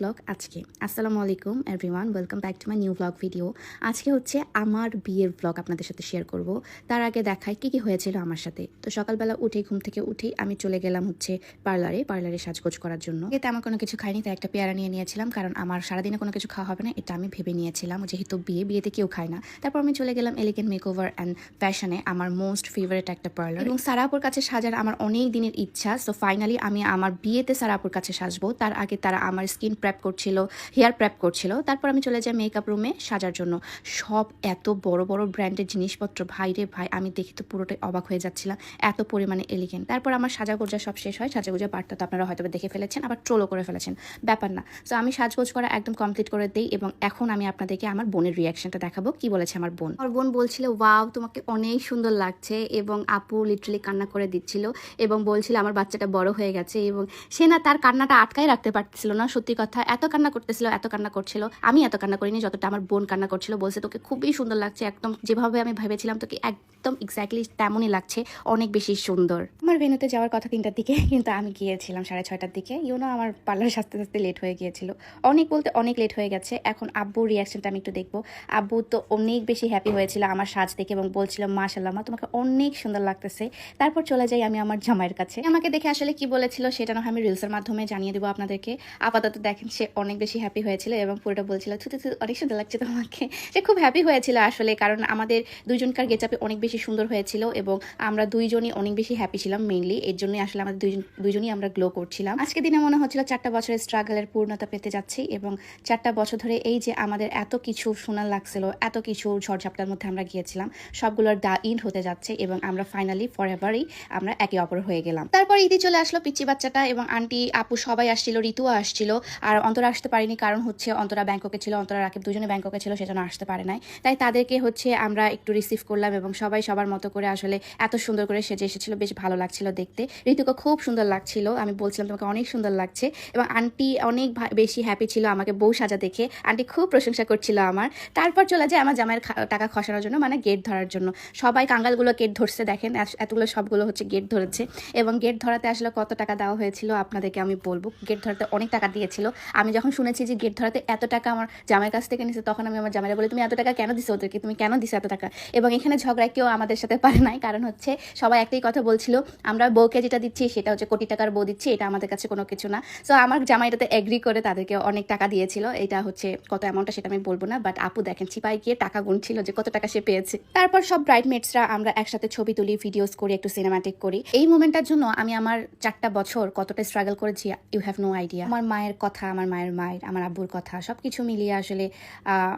Blog আজকে। আসসালামু আলাইকুম everyone welcome back to my new blog video আজকে হচ্ছে আমার বিয়ের ব্লগ আপনাদের সাথে শেয়ার করব। তার আগে দেখায় কি কি হয়েছিল আমার সাথে। তো সকালবেলা উঠেই, ঘুম থেকে উঠেই আমি চলে গেলাম হচ্ছে পার্লারে পার্লারে সাজগোজ করার জন্য। এতে আমার কোনো কিছু খাইনি, তাই একটা পেয়ারা নিয়ে নিয়েছিলাম, কারণ আমার সারাদিনে কোনো কিছু খাওয়া হবে না, এটা আমি ভেবে নিয়েছিলাম, যেহেতু বিয়ে, বিয়েতে কেউ খায় না। তারপর আমি চলে গেলাম এলিগেন্ট মেকওভার অ্যান্ড ফ্যাশনে আমার মোস্ট ফেভারিট একটা পার্লার এবং সারাপুর কাছে সাজার আমার অনেক দিনের ইচ্ছা সো ফাইনালি আমি আমার বিয়েতে সারাপুর কাছে সাজবো। তার আগে তারা আমার স্কিন প্রেপ করছিল হেয়ার প্র্যাপ করছিল। তারপর আমি চলে যাই মেকআপ রুমে সাজার জন্য। সব এত বড় বড় ব্র্যান্ডের জিনিসপত্র, ভাই রে ভাই, আমি দেখি তো পুরোটাই অবাক হয়ে যাচ্ছিলাম। এত পরিমাণে এলিগেন্ট তারপর আমার সাজাগোজা সব শেষ হয় সাজাগোজা পার্টটা তো আপনারা হয়তো দেখে ফেলেছেন, আবার ট্রোলও করে ফেলেছেন। ব্যাপার না। তো আমি সাজগোজ করা একদম কমপ্লিট করে দিই এবং এখন আমি আপনাদেরকে আমার বোনের রিয়াকশনটা দেখাবো। কি বলেছে আমার বোন? আমার বোন বলছিল ওয়াও তোমাকে অনেক সুন্দর লাগছে। এবং আপু লিটারালি কান্না করে দিচ্ছিল এবং বলছিল, আমার বাচ্চাটা বড় হয়ে গেছে। এবং সে না তার কান্নাটা আটকাই রাখতে পারতেছিল না। সত্যি কথা এত কান্না করতেছিল, এত কান্না করছিল, আমি এত কান্না করিনি, যতটা আমার বোন কান্না করছিল, বলছে, তোকে খুবই সুন্দর লাগছে, একদম যেভাবে আমি ভেবেছিলাম, তোকে একদম এক্স্যাক্টলি তেমনই লাগছে, অনেক বেশি সুন্দর। আমার ভেনুতে যাওয়ার কথা তিনটার দিকে, কিন্তু আমি গিয়েছিলাম সাড়ে ছয়টার দিকে। ইউনো আমার পার্লার সাজতে সাজতে লেট হয়ে গিয়েছিল। অনেক বলতে অনেক লেট হয়ে গেছে, এখন আব্বুর রিয়াকশনটা আমি একটু দেখব। আব্বু তো অনেক বেশি হ্যাপি হয়েছিল আমার সাজ দেখে এবং বলছিল মাশাল্লাহ মা, তোমাকে অনেক সুন্দর লাগতেছে। তারপর চলে যাই আমি আমার জামাইয়ের কাছে। আমাকে দেখে আসলে কি বলেছিল, সেটা না আমি রিলসের মাধ্যমে জানিয়ে দেবো আপনাদেরকে। আপাতত দেখেন সে অনেক বেশি হ্যাপি হয়েছিল এবং পুরোটা বলছিল থুতু থুতু অনেক সুন্দর লাগছে তোমাকে। সে খুব হ্যাপি হয়েছিল আসলে, কারণ আমাদের দুইজনকার গেচাপে অনেক বেশি সুন্দর হয়েছিল এবং আমরা দুইজনই অনেক বেশি হ্যাপি ছিলাম মেইনলি এর জন্যই আসলে আমাদের দুইজন, দুইজনই আমরা গ্লো করছিলাম। আজকে দিনে মনে হচ্ছিল চারটা বছরের স্ট্রাগলের পূর্ণতা পেতে যাচ্ছি এবং চারটা বছর ধরে এই যে আমাদের এত কিছু শোনার লাগছিল, এত কিছু ঝড়ঝাপটার মধ্যে আমরা গিয়েছিলাম, সবগুলোর দা ইন হতে যাচ্ছে এবং আমরা ফাইনালি ফর এভারই আমরা একে অপর হয়ে গেলাম। তারপর ঈদি চলে আসলো পিচ্চি বাচ্চাটা এবং আন্টি, আপু সবাই আসছিল ঋতুও আসছিল। আর অন্তরা আসতে পারিনি, কারণ হচ্ছে অন্তরা ব্যাংককে ছিল, অন্তরা রাকিব দুজনে ব্যাংককে ছিল, সেজন্য আসতে পারে নাই। তাই তাদেরকে হচ্ছে আমরা একটু রিসিভ করলাম এবং সবাই সবার মতো করে আসলে এত সুন্দর করে সেজে এসেছিল, বেশ ভালো লাগছিল দেখতে। ঋতুকে খুব সুন্দর লাগছিল, আমি বলছিলাম তোমাকে অনেক সুন্দর লাগছে। এবং আন্টি অনেক বেশি হ্যাপি ছিল আমাকে বউ সাজা দেখে আন্টি খুব প্রশংসা করছিল আমার। তারপর চলে যায় আমার জামাইয়ের টাকা খসানোর জন্য মানে গেট ধরার জন্য। সবাই কাঙ্গালগুলো গেট ধরছে, দেখেন এতগুলো সবগুলো হচ্ছে গেট ধরেছে। এবং গেট ধরাতে আসলে কত টাকা দেওয়া হয়েছিল, আপনাদেরকে আমি বলব। গেট ধরাতে অনেক টাকা দিয়েছিল। আমি যখন শুনেছি যে গেট ধরাতে এত টাকা আমার জামাইয়ের কাছ থেকে নিছে, তখন আমি আমার জামাইরা বলি, তুমি এত টাকা কেন দিছো ওদেরকে? তুমি কেন দিছো এত টাকা? এবং এখানে ঝগড়া কেউ আমাদের সাথে পারে নাই। কারণ হচ্ছে সবাই একটাই কথা বলছিল, আমরা বউকে যেটা দিচ্ছি সেটা হচ্ছে কোটি টাকার বউ দিচ্ছি, এটা আমাদের কাছে কোনো কিছু না। সো আমার জামাইটাতে এগ্রি করে তাদেরকে অনেক টাকা দিয়েছিল। এটা হচ্ছে কত অ্যামাউন্টটা সেটা আমি বলব না বাট আপু দেখেন চিপাই গিয়ে টাকা গুনছিল যে কত টাকা সে পেয়েছে। তারপর সব ব্রাইডমেটসরা আমরা একসাথে ছবি তুলি ভিডিওস করি, একটু সিনেমাটিক করি। এই মুমেন্টটার জন্য আমি আমার চারটা বছর কতটা স্ট্রাগল করেছি ইউ হ্যাভ নো আইডিয়া আমার মায়ের কথা আমার মায়ের মায়ের, আমার আব্বুর কথা সব কিছু মিলিয়ে আসলে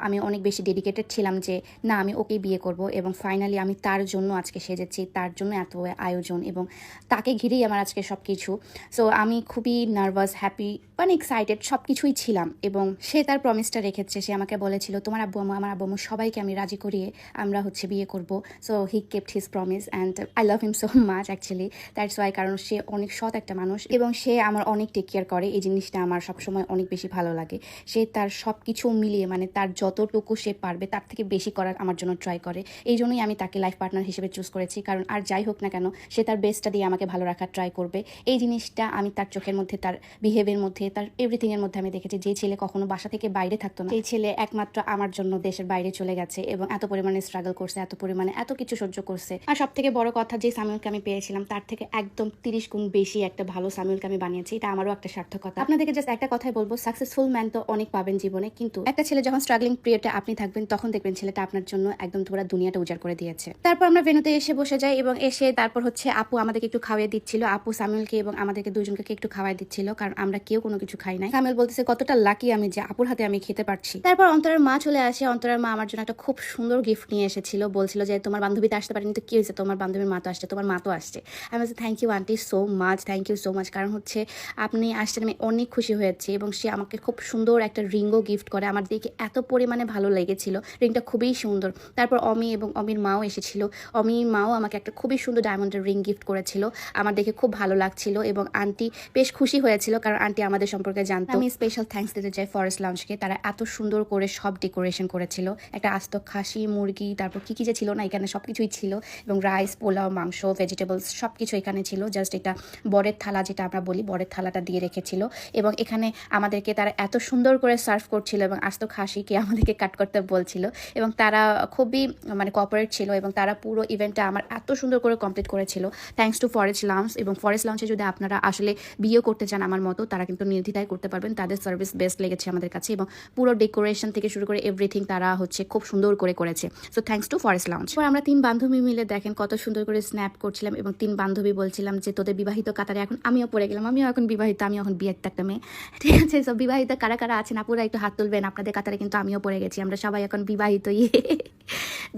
আমি অনেক বেশি ডেডিকেটেড ছিলাম যে, না, আমি ওকে বিয়ে করব এবং ফাইনালি আমি তার জন্য আজকে সেজেছি, তার জন্য এত আয়োজন এবং তাকে ঘিরেই আমার আজকে সব কিছু সো আমি খুবই নার্ভাস হ্যাপি মানে এক্সাইটেড সব কিছুই ছিলাম। এবং সে তার প্রমিসটা রেখেছে, সে আমাকে বলেছিল, তোমার আব্বু আম্মু আমার আব্বু সবাইকে আমি রাজি করিয়ে আমরা হচ্ছে বিয়ে করব। So he kept his promise and I love him so much actually that's why কারণ সে অনেক সৎ একটা মানুষ এবং সে আমার অনেক টেক কেয়ার করে। এই জিনিসটা আমার সবসময় অনেক বেশি ভালো লাগে। সে তার সব কিছু মিলিয়ে মানে তার যতটুকু সে পারবে, তার থেকে বেশি করার আমার জন্য ট্রাই করে। এই জন্যই আমি তাকে লাইফ পার্টনার হিসেবে চুজ করেছি। কারণ আর যাই হোক না কেন, সে তার বেস্টটা দিয়ে আমাকে ভালো রাখার ট্রাই করবে। এই জিনিসটা আমি তার চোখের মধ্যে, তার বিহেভের মধ্যে তার এভরিথিং এর মধ্যে আমি দেখেছি, যে ছেলে কখনো বাসা থেকে বাইরে থাকতো না। এই ছেলে একমাত্র আমার জন্য দেশের বাইরে চলে গেছে এবং এত পরিমাণে স্ট্রাগল করছে, এত পরিমাণে এত কিছু সহ্য করছে। আর সব থেকে বড় কথা, যে সামিউলকে আমি পেয়েছিলাম, তার থেকে একদম তিরিশ গুণ বেশি একটা ভালো সামিউলকে আমি বানিয়েছি, এটা আমারও একটা সার্থকতা। আপনাদেরকে জাস্ট একটা কথাই বলব সাকসেসফুল ম্যান তো অনেক পাবেন জীবনে, কিন্তু একটা ছেলে যখন স্ট্রাগলিং পিরিয়ডে আপনি থাকবেন, তখন দেখবেন ছেলেটা আপনার জন্য একদম পুরো দুনিয়াটা উজাড় করে দিয়েছে। তারপর আমরা ভেনুতে এসে বসে যাই এবং এসে তারপর হচ্ছে আপু আমাদেরকে একটু খাওয়াই দিচ্ছিল। আপু সামিউলকে এবং আমাদেরকে দুজনকে একটু খাওয়াই দিচ্ছিল, কারণ আমরা কেউ কোনো কিছু খাই নাই। সামিউল বলতেছে কতটা লাকি আমি যে আপুর হাতে আমি খেতে পারছি। তারপর অন্তরের মা চলে আসে। অন্তরের মা আমার জন্য একটা খুব সুন্দর গিফট নিয়ে এসেছিল। বলছিল যে তোমার বান্ধবীতে আসতে পারেনি। তো কি হয়েছে? তোমার বান্ধবীর মা তো আসছে তোমার মা তো আসছে। আমি বলছি thank you aunty so much thank you so much কারণ হচ্ছে আপনি আসছেন আমি অনেক খুশি হয়েছি এবং সে আমাকে খুব সুন্দর একটা রিংও গিফট করে। আমার দেখে এত পরিমাণে ভালো লেগেছিল। রিংটা খুবই সুন্দর। তারপর অমি এবং অমির মাও এসেছিল। অমির মাও আমাকে একটা খুবই সুন্দর ডায়মন্ডের রিং গিফট করেছিল। আমার দেখে খুব ভালো লাগছিল এবং আন্টি বেশ খুশি হয়েছিল কারণ আন্টি আমাদের সম্পর্কে জানতো। আমি স্পেশাল থ্যাঙ্কস দিতে চাই ফরেস্ট লঞ্চকে তারা এত সুন্দর করে সব ডেকোরেশন করেছিল। একটা আস্ত খাসি, মুরগি, তারপর কি কি যে ছিল না, এখানে সব কিছুই ছিল। এবং রাইস পোলাও, মাংস ভেজিটেবলস সব কিছু এখানে ছিল। জাস্ট এটা বরের থালা যেটা আমরা বলি, বরের থালাটা দিয়ে রেখেছিল। এবং এখানে আমাদেরকে তারা এত সুন্দর করে সার্ভ করছিল এবং আস্ত খাসিকে আমাদেরকে কাট করতে বলছিল। এবং তারা খুবই মানে কপারেট ছিল এবং তারা পুরো ইভেন্টটা আমার এত সুন্দর করে কমপ্লিট করেছিল। থ্যাঙ্কস টু ফরেস্ট লঞ্চ এবং ফরেস্ট লঞ্চে যদি আপনারা আসলে বিয়ে করতে চান আমার মতো, তারা কিন্তু নির্দ্বিধায় করতে পারবেন, তাদের সার্ভিস বেস্ট লেগেছে আমাদের কাছে এবং পুরো ডেকোরেশন থেকে শুরু করে এভরিথিং তারা হচ্ছে খুব সুন্দর করে করেছে। So thanks to forest launch আমরা তিন বান্ধবী মিলে দেখেন কত সুন্দর করে স্ন্যাপ করছিলাম এবং তিন বান্ধবী বলছিলাম যে, তোদের বিবাহিত কাতারে এখন আমিও পড়ে গেলাম, আমিও এখন বিবাহিত আমি এখন বিয়ের একটা মেয়ে। ঠিক আছে সব বিবাহিত কারা কারা আছেন আপুরা একটু হাত তুলবেন, আপনাদের কাতারে কিন্তু আমিও পড়ে গেছি, আমরা সবাই এখন বিবাহিত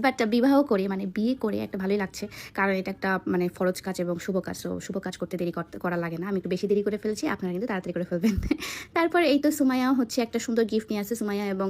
বাট বিবাহ করে মানে বিয়ে করে একটা ভালোই লাগছে। কারণ এটা একটা মানে ফরজ কাজ এবং শুভ কাজ শুভ কাজ করতে দেরি করা লাগে না। আমি একটু বেশি দেরি করে ফেলছি, আপনারা কিন্তু তাড়াতাড়ি করে ফেলবেন। তারপর এই তো সুমাইয়া হচ্ছে একটা সুন্দর গিফট নিয়ে আসে। সুমাইয়া এবং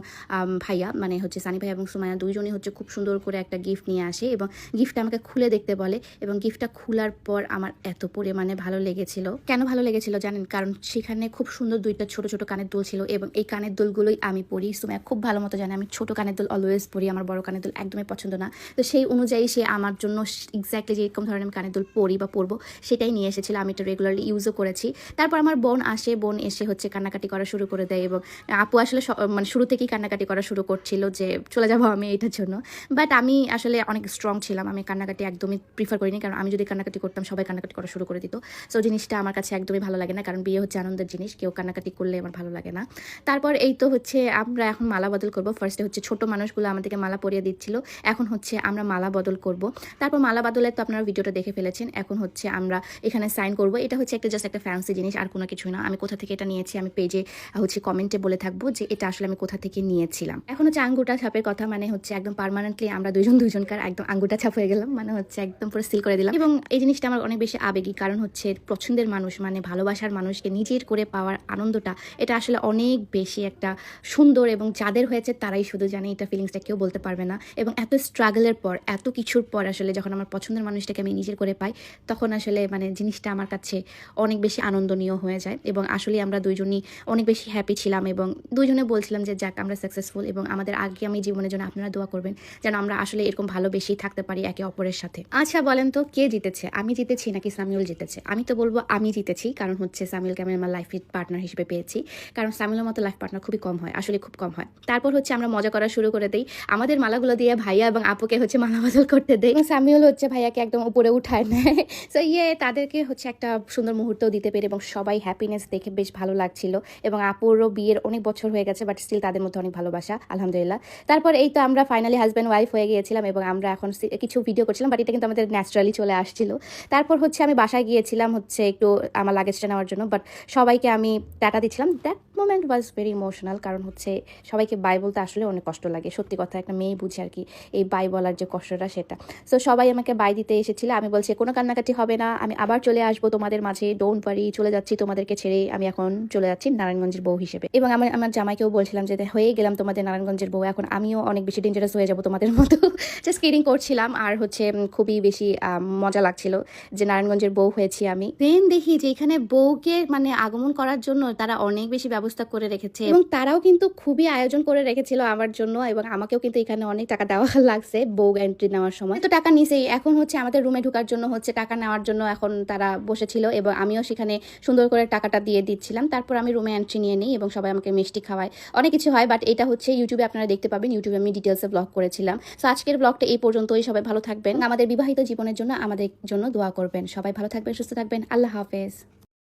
ভাইয়া মানে হচ্ছে সানি ভাইয়া এবং সুমাইয়া দুইজনই হচ্ছে খুব সুন্দর করে একটা গিফট নিয়ে আসে এবং গিফটটা আমাকে খুলে দেখতে বলে এবং গিফটটা খোলার পর আমার এত পরিমাণে ভালো লেগেছিল। কেন ভালো লেগেছিল জানেন? কারণ সেখানে খুব সুন্দর দুইটা ছোট ছোট কানের দুল ছিল এবং এই কানের দুলগুলোই আমি পরি। সুমাইয়া খুব ভালো মতো জানে, আমি ছোট কানের দুল অলওয়েজ পরি, আমার বড় কানের দুল একদমই পছন্দ না। তো সেই অনুযায়ী সে আমার জন্য এক্স্যাক্টলি যেরকম ধরনের আমি কানের দুল পরি বা পরবো, সেটাই নিয়ে এসেছিল। আমি এটা রেগুলারলি ইউজও করেছি। তারপর আমার বোন আসে, বোন এসে হচ্ছে কান্নাকাটি করা শুরু করে দেয় এবং আপু আসলে মানে শুরু থেকেই কান্নাকাটি করা শুরু করছিল যে, চলে যাব আমি এটার জন্য। বাট আমি আসলে অনেক স্ট্রং ছিলাম। আমি কান্নাকাটি একদমই প্রিফার করিনি। কারণ আমি যদি কান্নাকাটি করতাম, সবাই কান্নাকাটি করা শুরু করে দিত। সো জিনিসটা আমার কাছে একদমই ভালো লাগে না। কারণ বিয়ে হচ্ছে আনন্দের জিনিস। কেউ কান্নাকাটি করলে আমার ভালো লাগে না। তারপর এই তো হচ্ছে আমরা এখন মালা বদল করব। ফার্স্টে হচ্ছে ছোট মানুষগুলো আমাদেরকে মালা পরিয়ে দিচ্ছিল। এখন হচ্ছে আমরা মালা বদল করব। তারপর মালা বদলের তো আপনারা ভিডিওটা দেখে ফেলেছেন। এখন হচ্ছে আমরা এখানে সাইন করব। এটা হচ্ছে একটা জাস্ট একটা ফ্যান্সি জিনিস, আর কোনো কিছু না। আমি কোথা থেকে এটা নিয়েছি, আমি পেজে হচ্ছে কমেন্টে বলে থাকব যে এটা আসলে আমি কোথা থেকে নিয়েছিলাম। এখন হচ্ছে আঙ্গুটা ছাপের কথা মানে হচ্ছে একদম পার্মানেন্টলি আমরা দুজন দুজনকার একদম আঙ্গুটা ছাপ হয়ে গেলাম মানে হচ্ছে একদম পুরো সিল করে দিলাম। এবং এই জিনিসটা আমার অনেক বেশি আবেগী, কারণ হচ্ছে পছন্দের মানুষ মানে ভালোবাসার মানুষকে নিজের করে পাওয়ার আনন্দটা, এটা আসলে অনেক বেশি একটা সুন্দর এবং যাদের হয়েছে তারাই শুধু জানে, এটা ফিলিংসটা কেউ বলতে পারবে না। এবং এত স্ট্রাগলের পর, এত কিছুর পর আসলে যখন আমার পছন্দের মানুষটাকে আমি নিজের করে পাই, তখন আসলে মানে জিনিসটা আমার কাছে অনেক বেশি আনন্দনীয় হয়ে যায় এবং আসলে আমরা দুইজনই অনেক বেশি হ্যাপি ছিলাম এবং দুইজনে বলছিলাম যে, যাক, আমরা সাকসেসফুল এবং আমাদের আগে আমি জীবনের জন্য আপনারা দোয়া করবেন যেন আমরা আসলে এরকম ভালোবেসেই থাকতে পারি একে অপরের সাথে। আচ্ছা বলেন তো, কে জিতেছে? আমি জিতেছি নাকি সামিউল জিতেছে? আমি তো বলব আমি জিতেছি, কারণ হচ্ছে সামিউলকে আমি আমার লাইফের পার্টনার হিসেবে পেয়েছি, কারণ সামিউলের মতো লাইফ পার্টনার খুবই কম হয়, আসলে খুব কম হয়। তারপর হচ্ছে আমরা মজা করা শুরু করে দিই, আমাদের মালাগুলো দিয়ে ভাইয়া এবং আপুকে হচ্ছে মালা বদল করতে দেয়। এবং সামিউল হচ্ছে ভাইয়াকে একদম উপরে উঠায় নেয়। সো ইয়ে তাদেরকে হচ্ছে একটা সুন্দর মুহূর্ত দিতে পেরে এবং সবাই হ্যাপিনেস দেখে বেশ ভালো লাগছিল। এবং আপুরও বিয়ের অনেক বছর হয়ে গেছে বাট স্টিল তাদের মধ্যে অনেক ভালোবাসা, আলহামদুলিল্লাহ। তারপর এই তো আমরা ফাইনালি হাজব্যান্ড ওয়াইফ হয়ে গিয়েছিলাম এবং আমরা এখন কিছু ভিডিও করছিলাম বাট এটা কিন্তু আমাদের ন্যাচারালি চলে আসছিল। তারপর হচ্ছে আমি বাসায় গিয়েছিলাম হচ্ছে একটু আমার লাগেজটা নেওয়ার জন্য বাট সবাইকে আমি টাটা দিচ্ছিলাম। That moment was very emotional কারণ হচ্ছে সবাইকে বাই বলতে আসলে অনেক কষ্ট লাগে। সত্যি কথা, একটা মেয়ে বুঝে আর কি এই বাই বলার যে কষ্টটা সেটা। সো সবাই আমাকে বাই দিতে এসেছিল। আমি বলছি কোনো কান্নাকাটি হবে না। আমি আবার চলে আসব তোমাদের মাঝে। ডোন্ট পারি চলে যাচ্ছি তোমাদেরকে ছেড়ে। আমি এখন চলে যাচ্ছি নারায়ণগঞ্জের বউ হিসেবে। এবং আমি আমার জামাইকেও বলছিলাম যে হয়ে গেলাম তোমাদের নারায়ণগঞ্জের বউ। এখন আমিও অনেক বেশি ডেঞ্জারাস হয়ে যাব তোমাদের মতো। জাস্ট কিডিং করছিলাম। আর হচ্ছে খুবই বেশি মজা লাগছিল যে নারায়ণগঞ্জের বউ হয়েছি আমি। দেন দেখি যে এখানে বউকে মানে আগমন করার জন্য তারা অনেক বেশি ব্যবস্থা করে রেখেছে। এবং তারাও কিন্তু খুবই আয়োজন করে রেখেছিল আমার জন্য। এবং আমাকেও কিন্তু এখানে অনেক টাকা দেওয়া লাগছে বউ এন্ট্রি নেওয়ার সময়। তো টাকা নিছেই এখন হচ্ছে আমাদের রুমে ঢোকার জন্য হচ্ছে টাকা নেওয়ার জন্য এখন তারা বসেছিল এবং আমিও সেখানে সুন্দর করে টাকাটা দিয়ে দিচ্ছিলাম। তারপর আমি রুমে এন্ট্রি নিয়ে নিই এবং সবাই আমাকে মিষ্টি খাওয়ায়। অনেক কিছু হয় বাট এটা হচ্ছে ইউটিউবে আপনারা দেখতে পাবেন। ইউটিউবে আমি ডিটেলসে ব্লগ করেছিলাম। সো আজকের ব্লগটা এই পর্যন্তই। সবাই ভালো থাকবেন। আমাদের বিবাহিত জীবনের জন্য আমাদের জন্য দোয়া করবেন। সবাই ভালো থাকবেন, সুস্থ থাকবেন। আল্লাহ হাফেজ।